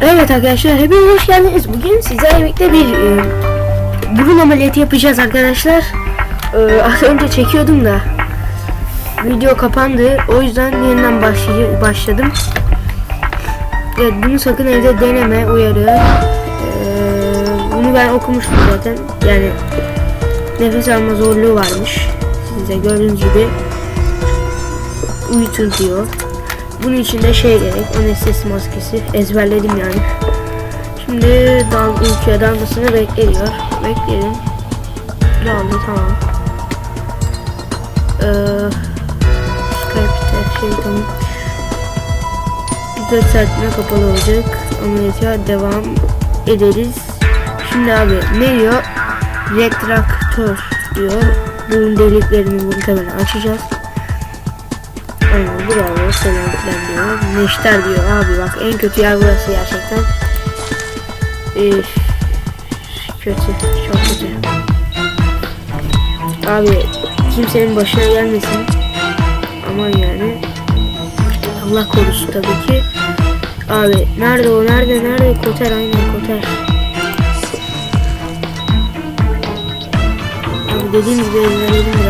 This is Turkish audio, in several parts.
Evet arkadaşlar hepiniz hoş geldiniz. Bugün sizlerle birlikte bir e, burun ameliyatı yapacağız arkadaşlar. E, az önce çekiyordum da video kapandı. O yüzden yeniden başladım. Evet bunu sakın evde deneme uyarı. E, bunu ben okumuştum zaten. Yani nefes alma zorluğu varmış. Size gördüğünüz gibi uyutun diyor. Bunun için de şey gerek, anestezi maskesi ezberledim yani. Şimdi dal ülkeye dalmasını bekliyor. Bekleyelim. Daldı tamam. Ee, Skype'te şey tamam. 4 saatine kapalı olacak. Ameliyata devam ederiz. Şimdi abi ne diyor? Retraktör diyor. Burun deliklerini muhtemelen açacağız. Aynen bravo selam falan diyor. Neşter diyor abi bak en kötü yer burası gerçekten. Üf, kötü çok kötü. Abi kimsenin başına gelmesin. Aman yani. Allah korusun tabii ki. Abi nerede o nerede nerede Koter aynen Koter. Abi dediğim gibi ezberledim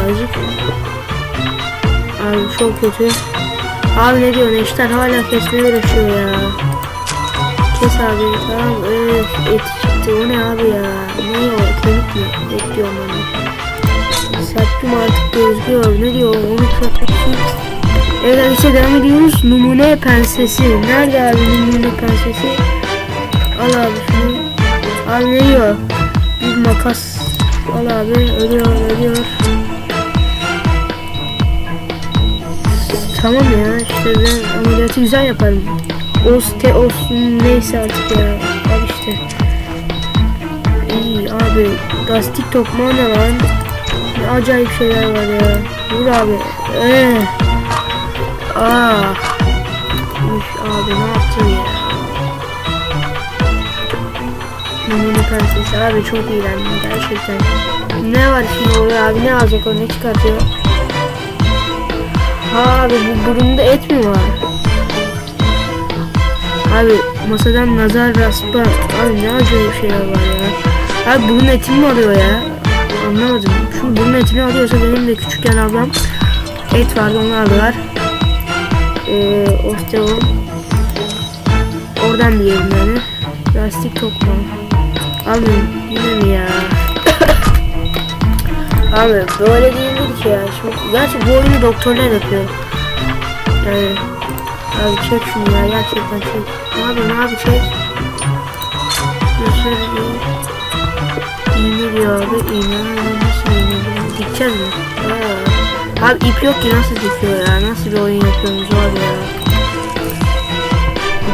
Abi çok kötü. Abi ne diyor Neşter hala kesmeye uğraşıyor ya. Kes abi tamam öf eti çıktı o ne abi ya. Ne o kemik mi? Et diyorum bana. Serptim artık gözüküyor. Ne diyor onu satıyorsun. Evet arkadaşlar devam ediyoruz. Numune pensesi. Nerede abi numune pensesi? Al abi şunu. Abi ne diyor? Bir makas. Al abi ölüyor ölüyor. Tamam ya işte ben ameliyatı güzel yaparım. Oste olsun neyse artık ya. Al işte. İyi abi. Gaztik tokmağı ne lan? Acayip şeyler var ya. Vur abi. Eee. Ah. Üf abi ne yaptın ya? Mini prensesi abi çok iğrendim gerçekten. Ne var şimdi oraya abi ne alacak o ne çıkartıyor? Abi bu burunda et mi var? Abi masadan nazar raspa. Abi ne acayip şeyler var ya. Abi bunun etini mi alıyor ya? Anlamadım. Şu bunun etini alıyorsa benim de küçükken ablam et vardı onu aldılar. Ee, osteo. Oradan diyelim yani. Lastik tokma. Abi yine mi ya? Abi böyle değildir ki ya. Şimdi, gerçi bu oyunu doktorlar yapıyor. Yani abi çek şunu ya gerçekten çek. Ne yapıyorsun abi çek. Nasıl iğne diyor abi iğne nasıl iğne diyor. Mi? Ha. Abi ip yok ki nasıl dikiyor ya nasıl bir oyun yapıyorsunuz abi ya.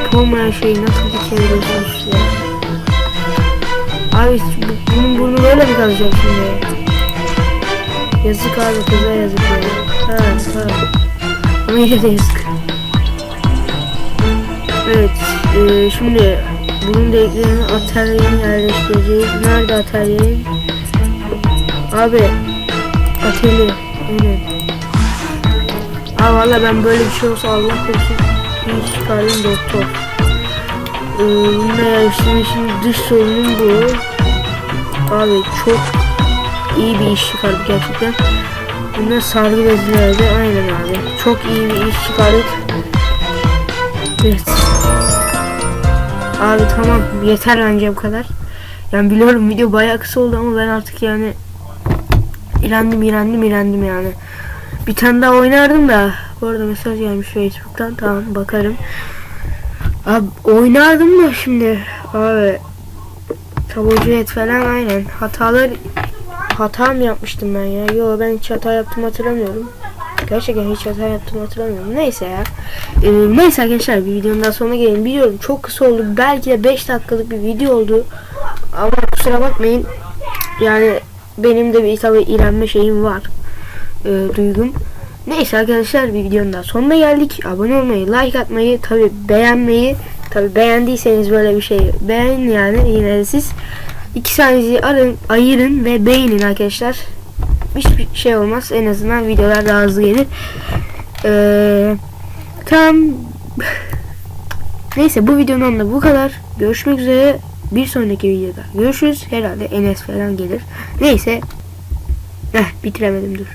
İp olmayan şeyi nasıl dikebiliyorsunuz ya. Abi bu- bunun burnu böyle mi kalacak şimdi? Yazık abi kıza yazık ya. Ha ha. Ama yine de yazık. Evet. E, şimdi bunun deliklerini atölyeye yerleştireceğiz. Nerede atölye? Abi atölye. Aynen. Aa valla ben böyle bir şey olsa Allah korusun iyi çıkardım doktor. Ee, bununla yerleştirmişim dış sorunum bu. Abi çok iyi bir iş çıkardık gerçekten. Bunlar sargı bezlerdi. Aynen abi. Çok iyi bir iş çıkardık. Evet. Abi tamam yeter bence bu kadar. Yani biliyorum video bayağı kısa oldu ama ben artık yani ilendim ilendim ilendim yani. Bir tane daha oynardım da bu arada mesaj gelmiş Facebook'tan tamam bakarım. Abi oynardım da şimdi abi taburcu et falan aynen hatalar hata mı yapmıştım ben ya? Yo ben hiç hata yaptım hatırlamıyorum. Gerçekten hiç hata yaptım hatırlamıyorum. Neyse ya. Ee, neyse arkadaşlar bir videonun daha sonuna gelelim. Biliyorum çok kısa oldu. Belki de 5 dakikalık bir video oldu. Ama kusura bakmayın. Yani benim de bir tabi iğrenme şeyim var. Ee, duygum. Neyse arkadaşlar bir videonun daha sonuna geldik. Abone olmayı, like atmayı, tabi beğenmeyi. Tabi beğendiyseniz böyle bir şey beğenin yani yine de siz. İki saniyenizi arın, ayırın ve beğenin arkadaşlar. Hiçbir şey olmaz. En azından videolar daha hızlı gelir. Ee, tam Neyse bu videonun da bu kadar. Görüşmek üzere. Bir sonraki videoda görüşürüz. Herhalde Enes falan gelir. Neyse. Eh bitiremedim dur.